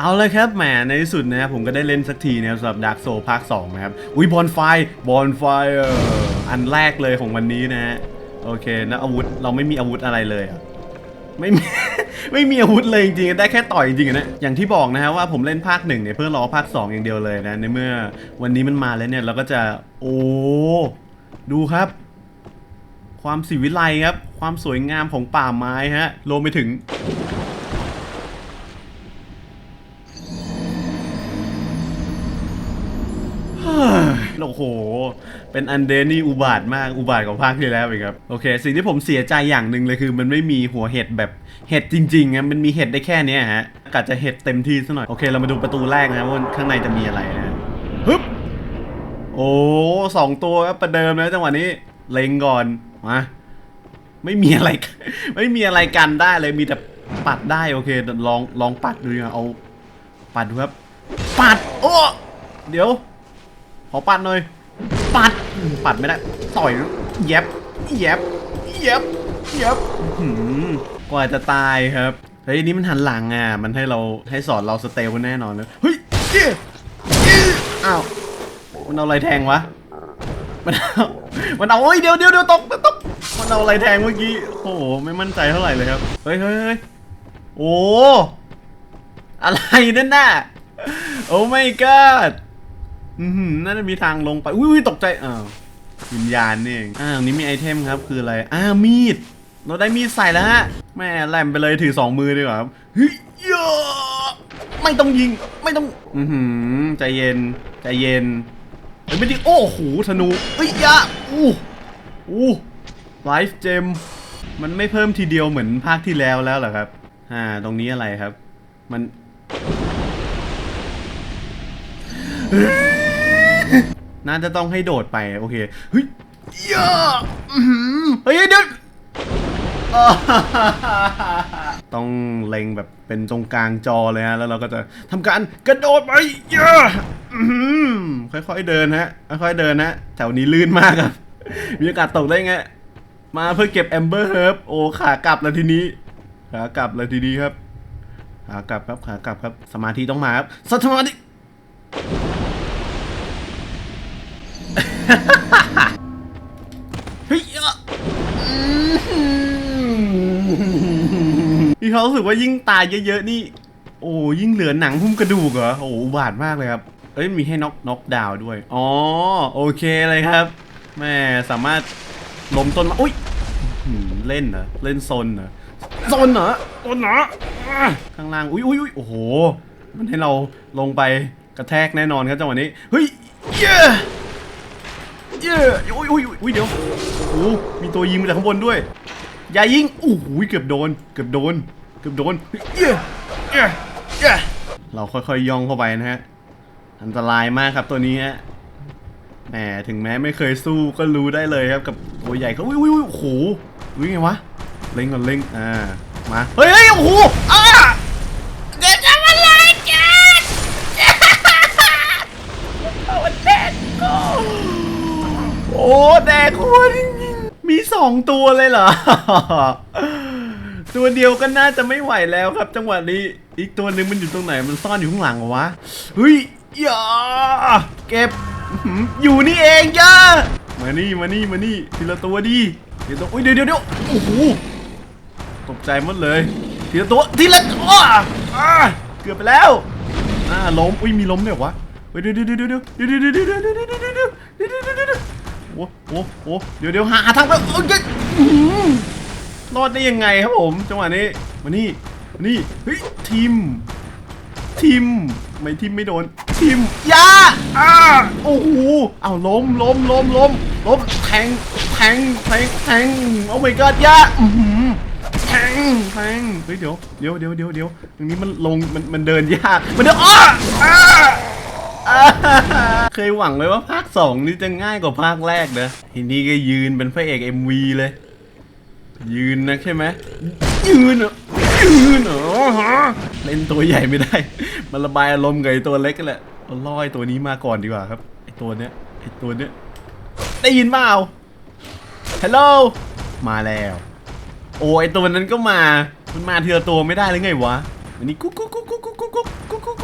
เอาเลยครับแหมในที่สุดนะครับผมก็ได้เล่นสักทีนะครับสำหรับดาร์กโซภาค 2 นะครับ อุ้ยบอลไฟบอลไฟอันแรกเลยของวันนี้นะฮะโอเคนะอาวุธเราไม่มีอาวุธอะไรเลยอะไม่มีไม่มีอาวุธเลยจริงๆ ได้แค่ต่อยจริงๆนะอย่างที่บอกนะฮะว่าผมเล่นภาคหนึ่งเนี่ยเพื่อรอภาค 2 อย่างเดียวเลยนะในเมื่อวันนี้มันมาแล้วเนี่ยเราก็จะโอ้ดูครับ ความสิวิไลครับ ความสวยงามของป่าไม้ฮะรวมไปถึง โอ้โห เป็นอันเดนนี่อุบาทมากอุบาทกว่าภาคที่แล้วอีกครับ โอเค สิ่งที่ผมเสียใจอย่างหนึ่งเลยคือ มันไม่มีหัวเห็ดแบบเห็ดจริงๆนะมันมีเห็ดได้แค่เนี้ยฮะกะจะเห็ดเต็มที่ซะหน่อย โอเค เรามาดูประตูแรกนะว่าข้างในจะมีอะไรนะฮึบโอ้สองตัวครับประเดิมนะจังหวะนี้ เล็งก่อน มา ไม่มีอะไร ไม่มีอะไรกันได้เลย มีแต่ปัดได้โอเค ลองลองปัดดูนะเอา ปัดดูครับ ปัด โอ้ เดี๋ยว อปัดหน่อย ปัดอืมปัดไม่ได้ ต่อยแย็บแย็บแย็บแย็บอื้อหือกว่าจะตายครับ เฮ้ยนี่มันหันหลังอะ มันให้เราให้สอนเราสเตลแน่นอนเลยเฮ้ยเอ๊ะเอ๊ะอ้าว มันเอาอะไรแทงวะ มันเอามันเอาเฮ้ยเดี๋ยวเดี๋ยวเดี๋ยวตกตกมันเอาอะไรแทงเมื่อกี้ โอ้โห ไม่มั่นใจเท่าไหร่เลยครับ เฮ้ยเฮ้ยเฮ้ยโอ้ อะไรนั่นน่ะ โอ้ my god อื อหือน่าจะมีทางลงไป อุ้ยตกใจอ้าววิญญาณนี่เองอ่าตรงนี้มีไอเทมครับ คืออะไร อ้าวมีด เราได้มีดใส่แล้วฮะ แม่แหลมไปเลยถือสองมือดีกว่าครับเฮ้ยยไม่ต้องยิง ไม่ต้อง อือหือใจเย็น ใจเย็นเฮ้ยไม่ดิโอ้โหธนูเอ้ยยะอู้อู้ไลฟ์เจม มันไม่เพิ่มทีเดียวเหมือนภาคที่แล้วแล้วเหรอครับ อ่า ตรงนี้อะไรครับ มัน น่าจะต้องให้โดดไปโอเคเฮ้ยยาอื้อหือเฮ้ยเดี๋ยวอ่าต้องเล็งแบบเป็นตรงกลางจอเลยฮะแล้วเราก็จะทำการกระโดดไปยาอื้อหือค่อยๆเดินฮะค่อยๆเดินนะแถวนี้ลื่นมากครับมีโอกาสตกได้ไงมาเพื่อเก็บแอมเบอร์เฮิร์บโอ้ขากลับแล้วทีนี้ขากลับเลยทีนี้ครับขากลับครับขากลับครับสมาธิต้องมาครับสมาธิ เขามรู้สึกว่ายิ่งตายเยอะๆนี่ โอ้ยิ่งเหลือหนังหุ้มกระดูกเหรอโอ้อุบาทมากเลยครับเอ้ยมีให้น็อกน็อกดาวน์ด้วยอ๋อโอเคเลยครับแม่สามารถล้มต้นมาอุ้ยหืมเล่นเหรอเล่นโซนเหรอโซนเหรอโซนเหรออะข้างล่างอุ้ยอุ้ยอุ้ยโอ้โหมันให้เราลงไปกระแทกแน่นอนครับจังหวะนี้เฮ้ยเย้เย้อุ้ยอุ้ยอุ้ยเดี๋ยวโอ้โหมีตัวยิงมาจากข้างบนด้วยอย่ายิงโอ้โหเกือบโดน เกือบโดน เกือบโดนเย้เย้เย้เราค่อยๆย่องเข้าไปนะฮะ อันตรายมากครับตัวนี้ฮะ แหมถึงแม้ไม่เคยสู้ก็รู้ได้เลยครับกับตัวใหญ่เขาอุ้ยอุ้ยอุ้ยโอ้โหอุ้ยไงวะ เล็งก่อนเล็งอ่า มา เฮ้ยโอ้โหอ้าเดี๋ยวจะมาเลยกันเอาแดกโอ้แดกคนมีสองตัวเลยเหรอ ตัวเดียวก็น่าจะไม่ไหวแล้วครับ จังหวะนี้ อีกตัวหนึ่งมันอยู่ตรงไหนมันซ่อนอยู่ข้างหลังเหรอวะเฮ้ยอย่าเก็บอยู่นี่เองย่ามานี่มานี่มานี่ทีละตัวดิเดี๋ยวตัวอุ้ยเดี๋ยวเดี๋ยวเดี๋ยวโอ้โหตกใจหมดเลยทีละตัวทีละตัวเกือบไปแล้วอ่าล้มอุ้ยมีล้มด้วยเหรอวะเฮ้ยเดี๋ยวเดี๋ยวเดี๋ยวเดี๋ยวเดี๋ยวเดี๋ยวเดี๋ยวเดี๋ยวเดี๋ยวเดี๋ยวเดี๋ยวเดี๋ยวเดี๋ยวเดี๋ยวเดี๋ยวโอ้โอ้โอ้เดี๋ยวเดี๋ยวหาทางไปโอ้ยอื้อหือ รอดได้ยังไงครับผมจังหวะนี้มานี่มานี่เฮ้ยทีมทีมไม่ทีมไม่โดนทีมยาอ่าโอ้โหเอาล้มล้มล้มล้มล้มแทงแทงแทงแทงโอ้ my god ยาอื้อหือแทงแทงเฮ้ยเดี๋ยวเดี๋ยวเดี๋ยวเดี๋ยวเดี๋ยวตรงนี้มันลงมันมันเดินยากมันเดินอ้าอ้าเคยหวังไว้ว่าภาคสองนี่จะง่ายกว่าภาคแรกนะทีนี้ก็ยืนเป็นพระเอก MV เลย ยืนนะใช่ไหมยืนเหรอยืนเหรอฮะเล่นตัวใหญ่ไม่ได้ มันระบายอารมณ์กับไอตัวเล็กกันแหละเอาล่อไอ้ตัวนี้มาก่อนดีกว่าครับไอตัวเนี้ยไอตัวเนี้ยได้ยินเปล่าฮัลโหลมาแล้ว โอ้ยตัวนั้นก็มามันมาทีละตัวไม่ได้เลยไงวะวันนี้กุ๊กกุ๊กกุ๊กกุ๊กกุ๊กกุ๊กกุ๊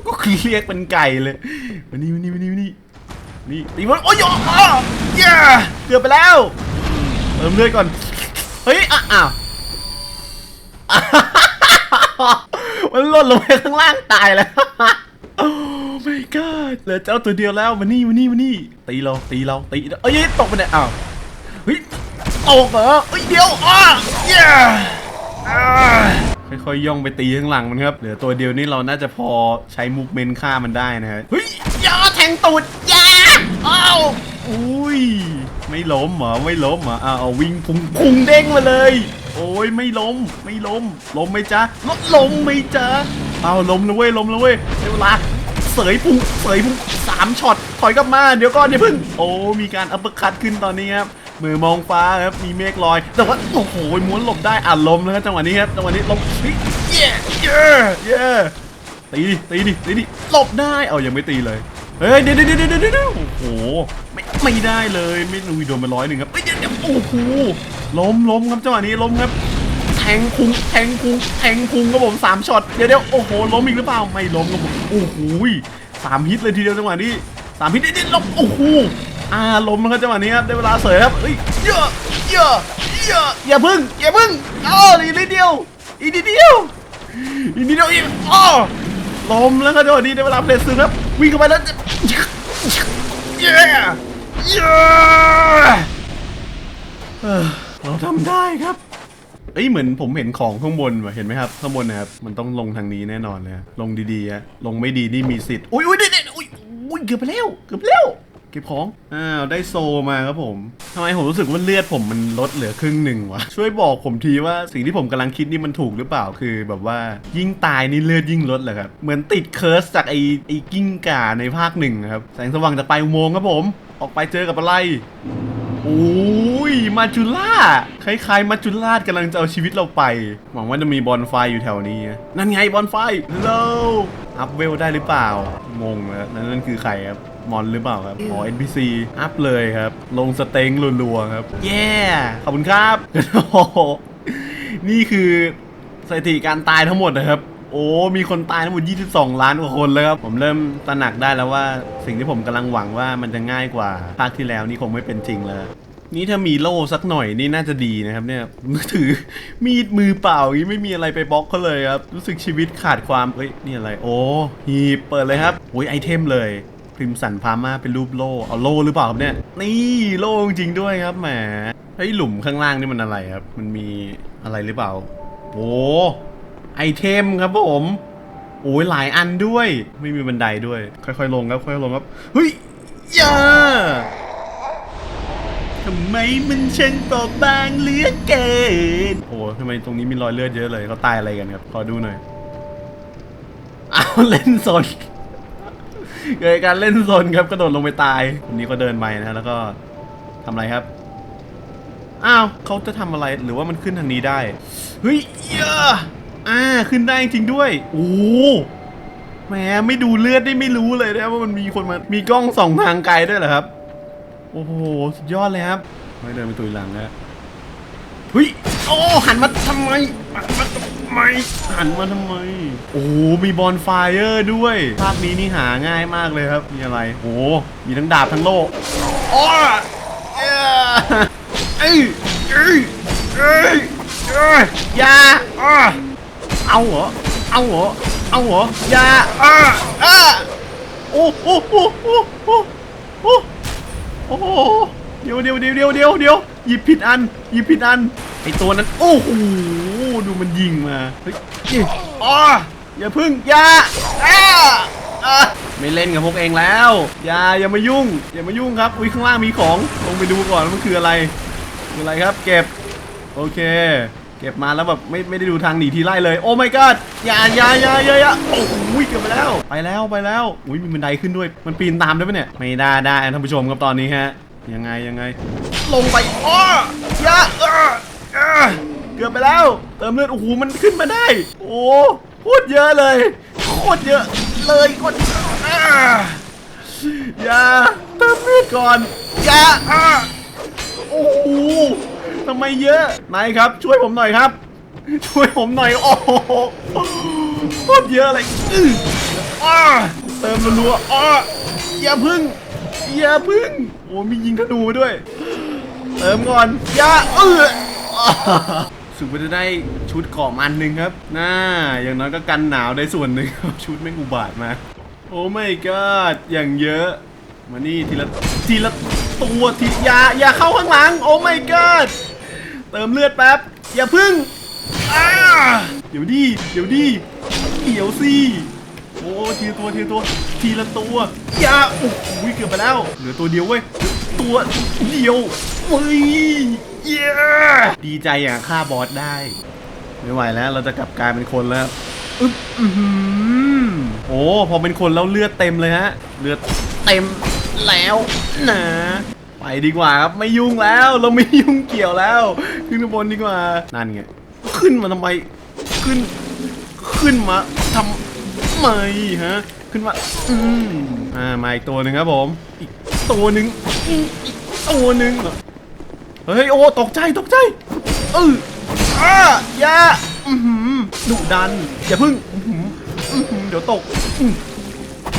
กกุ๊กเรียกเป็นไก่เลยมานี่มานี่มานี่มานี่นี่ตีมันโอ้ยอ๋อเย้เกือบไปแล้ว เติมเลือดก่อน เฮ้ยอะอ้าวมันหล่นลงไปข้างล่างตายแล้ว โอ้ my god เหลือเจ้าตัวเดียวแล้วมานี่มานี่มานี่ ตีเราตีเราตีเอ้ยตกไปไหนอ้าวเฮ้ยตกเหรอเฮ้ยเดี๋ยวอ้าเย้ค่อยๆย่องไปตีข้างหลังมันครับ เหลือตัวเดียวนี่เราน่าจะพอใช้มูฟเมนต์ฆ่ามันได้นะฮะเฮ้ยอยาแทงตูดยาอ้าวอุ้ย ไม่ล้มเหรอไม่ล้มเหรออ้าวเอาวิ่งพุงพุงเด้งมาเลย โอ้ยไม่ล้มไม่ล้มล้มไหมจ๊ะลดล้มไหมจ๊ะเอาล้มแล้วเว้ยล้มแล้วเว้ยเวลาเสยพุงเสยพุงสามช็อตถอยกลับมาเดี๋ยวก่อนอย่าเพิ่งโอ้มีการอัปคัตขึ้นตอนนี้ครับมือมองฟ้าครับมีเมฆลอย แต่ว่าโอ้โหม้วนหลบได้อะล้มนะครับจังหวะนี้ครับจังหวะนี้ล้มเย้เย้เย้ตีดิตีดิตีดิหลบได้เอายังไม่ตีเลย เฮ้ยเดี๋ยวเดี๋ยวเดี๋ยวเดี๋ยวโอ้โหไม่ไม่ได้เลยไม่นูโดนไปร้อยหนึ่งครับเฮ้ยเดี๋ยวเดี๋ยวโอ้โหล้มล้มครับจังหวะนี้ล้มครับแทงพุงแทงพุงแทงพุงครับผมสามช็อตเดี๋ยวเดี๋ยวโอ้โหล้มอีกหรือเปล่าไม่ล้มครับผมโอ้โหสามฮิตเลยทีเดียวจังหวะนี้สามฮิตได้ล้มโอ้โหอ่าล้มครับจังหวะนี้ครับได้เวลาเสยครับเฮ้ยเยอะเยอะเยอะอย่าพึ่งอย่าพึ่งอ้ออีกนิดเดียวอีกนิดเดียวอีกนิดเดียวอีกอ้อ ล้มแล้วก็โดนนี้ในเวลาเพลสซึงครับวิ่งเข้าไปแล้วเย้เย้เอเราทำได้ครับเอ้ยเหมือนผมเห็นของข้างบนว่ะเห็นไหมครับข้างบนนะครับมันต้องลงทางนี้แน่นอนเลยลงดีๆอะลงไม่ดีนี่มีสิทธิ์อุ้ยอุ้ยเด็ดอุ้ยอุ้ยเกือบไปแล้วเกือบไปแล้ว เก็บของ อ้าว ได้โซมาครับผม ทำไมผมรู้สึกว่าเลือดผมมันลดเหลือครึ่งหนึ่งวะ ช่วยบอกผมทีว่าสิ่งที่ผมกำลังคิดนี่มันถูกหรือเปล่า คือแบบว่ายิ่งตายนี่เลือดยิ่งลดเหรอครับ เหมือนติดเคิร์สจากไอ้ไอ้กิ้งก่าในภาคหนึ่งครับ แสงสว่างจากปลายอุโมงค์ครับผม ออกไปเจอกับอะไรโอ้ยมาจุล่าคล้ายๆมาจุล่ากำลังจะเอาชีวิตเราไป หวังว่าจะมีบอลไฟอยู่แถวนี้ นั่นไงบอลไฟโลอัพเวลได้หรือเปล่า งงแล้วนั่นนั่นคือใครครับ มอนหรือเปล่าครับอ๋อ NPC อัพเลยครับ ลงสเต็งรัวๆครับ เย้ ขอบคุณครับโอ้โหนี่คือสถิติการตายทั้งหมดนะครับ โอ้ มีคนตายทั้งหมด 22 ล้านกว่าคนแล้วครับ ผมเริ่มตระหนักได้แล้วว่า สิ่งที่ผมกำลังหวังว่ามันจะง่ายกว่าภาคที่แล้วนี่คงไม่เป็นจริงแล้วนี่ถ้ามีโล่สักหน่อยนี่น่าจะดีนะครับเนี่ยถือมีดมือเปล่าอย่างนี้ไม่มีอะไรไปบล็อกเขาเลยครับ รู้สึกชีวิตขาดความเอ้ยนี่อะไร โอ้หีบเปิดเลยครับโอ้ยไอเทมเลย พิมสันพามาเป็นรูปโล่เอาโล่หรือเปล่าครับเนี่ย นี่โล่จริงด้วยครับแหมเฮ้ยหลุมข้างล่างนี่มันอะไรครับ มันมีอะไรหรือเปล่าโอ้ไอเทมครับผมโอ้ยหลายอันด้วย ไม่มีบันไดด้วย ค่อยๆ ลงครับค่อยๆลงครับเฮ้ยอย่าทำไมมันเช่างเปราะบางเหลือเกินโอ้ทำไมตรงนี้มีรอยเลือดเยอะเลยเขาตายอะไรกันครับขอดูหน่อยอ้าวเล่นโซน เกิดการเล่นโซนครับกระโดดลงไปตายคนนี้ก็เดินไปนะแล้วก็ทำอะไรครับอ้าวเขาจะทำอะไรหรือว่ามันขึ้นทางนี้ได้เฮ้ยเยอะอ่าขึ้นได้จริงด้วยโอ้แหมไม่ดูเลือดได้ไม่รู้เลยนะว่ามันมีคนมามีกล้องส่องทางไกลด้วยเหรอครับ โอ้โหสุดยอดเลยครับ ไม่เดินไปตุยหลังแล้วเฮ้ยโอ้หันมาทำไมมาทำ ไมหันมาทำไม โอ้โหมีบอลไฟเออร์ด้วย ภาคนี้นี่หาง่ายมากเลยครับ มีอะไร โอ้มีทั้งดาบทั้งโล่อ้เอ้ยเอ้ยเอ้ยเอ้ยเอ้ยยาอ้าเอาเหรอ เอาเหรอ เอาเหรอยาอ้าอ้าโอ้โหโอ้โหโอ้โหโอ้โหเดี๋ยวเดี๋ยวเดี๋ยวเดี๋ยวเดี๋ยวเดี๋ยวหยิบผิดอัน หยิบผิดอัน ไอตัวนั้น โอ้โห ดูมันยิงมาเฮ้ยนี่อ๋ออย่าพึ่งอย่าอ้าอะไม่เล่นกับพวกเองแล้ว อย่าอย่ามายุ่ง อย่ามายุ่งครับอุ้ยข้างล่างมีของลงไปดูก่อนว่ามันคืออะไรคืออะไรครับ เก็บโอเค เก็บมาแล้วแบบไม่ไม่ได้ดูทางหนีทีไล่เลย โอ้ my god อย่าอย่าอย่าอย่าอย่าโอ้โหเกือบไปแล้วไปแล้วไปแล้วอุ้ยมีบันไดขึ้นด้วยมันปีนตามได้ปะเนี่ยไม่ได้ได้ท่านผู้ชมครับตอนนี้ฮะยังไงยังไง ลงไปอ้ออย่าอ้ออ้อเกือบไปแล้ว เติมเลือดโอ้โหมันขึ้นมาได้ โอ้โคตรเยอะเลยโคตรเยอะเลยโคตรอย่าเติมเลือดก่อนอย่าโอ้โหทำไมเยอะนายครับ ช่วยผมหน่อยครับ ช่วยผมหน่อยโอ้โหโคตรเยอะเลยเติมรัวๆอ้าอย่าพึ่งอย่าพึ่งโอ้มียิงธนูด้วย เติมก่อนอย่าเออ สึกว่าจะได้ชุดเกราะมันหนึ่งครับ น่า อย่างน้อยก็กันหนาวได้ส่วนหนึ่ง ชุดแม่อุบาทมา โอ้ไม่ก d อย่างเยอะ มานี่ทีละทีละตัวทีอย่าอย่าเข้าข้างหลัง โอ้ไม่ก d เติมเลือดแป๊บ อย่าพึ่งอ้าเดี๋ยวดิเดี๋ยวดิเดี๋ยวสิโอ้ทีละตัวทีละตัว ทีละตัวอย่าโอ้โหเกือบไปแล้ว เหลือตัวเดียวเว้ย ตัวเดียวเฮ้ย เย้ดีใจอย่างฆ่าบอสได้ ไม่ไหวแล้ว เราจะกลับกลายเป็นคนแล้วอึ๊บอื้อหือโอ้พอเป็นคนแล้วเลือดเต็มเลยฮะ เลือดเต็มแล้วนะไปดีกว่าครับไม่ยุ่งแล้ว เราไม่ยุ่งเกี่ยวแล้ว ขึ้นข้างบนดีกว่านั่นไงขึ้นมาทำไมขึ้น ขึ้นมาทำไมฮะขึ้นมาอืมอ่ามาอีกตัวหนึ่งครับผม อีกตัวหนึ่งอีกตัวหนึ่ง เฮ้ยโอ้ตกใจตกใจเอออ่าอย่าอือหือดุดันอย่าพึ่งอื้อหืออื้อหือเดี๋ยวตก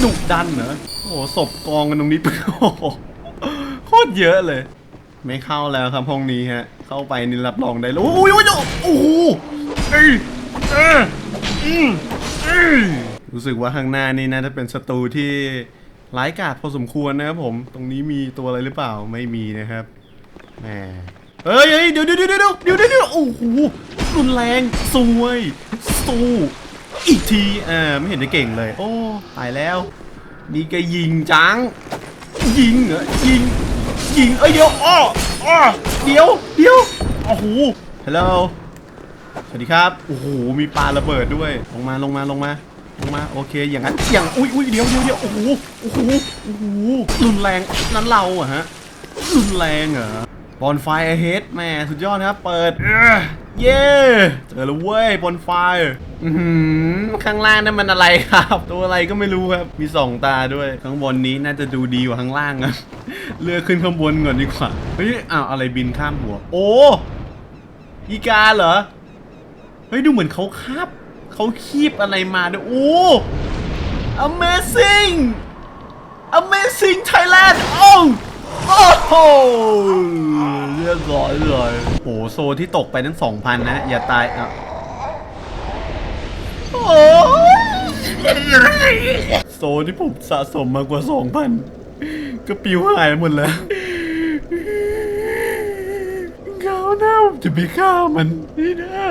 ดุดันเหรอโอ้ศพกองกันตรงนี้โอ้โคตรเยอะเลย ไม่เข้าแล้วครับห้องนี้ฮะ เข้าไปนี่รับรองได้เลยโอ้ยโอ้ยโอ้โหเอ้ยเอ้ยอืมอืมรู้สึกว่าข้างหน้านี่น่าจะเป็นศัตรูที่ร้ายกาจพอสมควรนะครับผม ตรงนี้มีตัวอะไรหรือเปล่าไม่มีนะครับ แหมเฮ้ยเฮ้ยเดี๋ยวเดี๋ยวเดี๋ยวเดี๋ยวเดี๋ยวเดี๋ยวโอ้โหรุนแรงสวยสู้อีกทีอ่าไม่เห็นจะเก่งเลย โอ้ตายแล้วนี่แกยิงจัง ยิงเหรอยิงยิงเอ้ยเดี๋ยวอ้ออ้อเดี๋ยวเดี๋ยวโอ้โหฮัลโหลสวัสดีครับโอ้โหมีปลาระเบิดด้วยลงมาลงมาลงมาลงมาโอเคอย่างนั้นอย่างอุ้ยอุ้ยเดี๋ยวเดี๋ยวเดี๋ยวโอ้โหโอ้โหโอ้โหรุนแรงนั้นเราอะฮะรุนแรงเหรอ บอลไฟเฮดแม่สุดยอดนะครับ เปิดเอ้อเย้เจอแล้วเว้ยบอลไฟอือหือข้างล่างนั่นมันอะไรครับ ตัวอะไรก็ไม่รู้ครับ มีสองตาด้วย ข้างบนนี้น่าจะดูดีกว่าข้างล่างนะเลือกขึ้นข้างบนก่อนดีกว่า เฮ้ย อ้าว อะไรบินข้ามหัว โอ้อีกาเหรอ เฮ้ย ดูเหมือนเขาคาบเขาคีบอะไรมาด้วย โอ้ amazing Amazing Thailand โอ้ โอ้โหเรียบร้อยเลยโอ้โซที่ตกไปทั้งสองพันนะ อย่าตายอะโอ้ยโซที่ผมสะสมมากกว่าสองพันก็ปิวหายหมดแล้วเขาหน้าผมจะไปฆ่ามันไม่ได้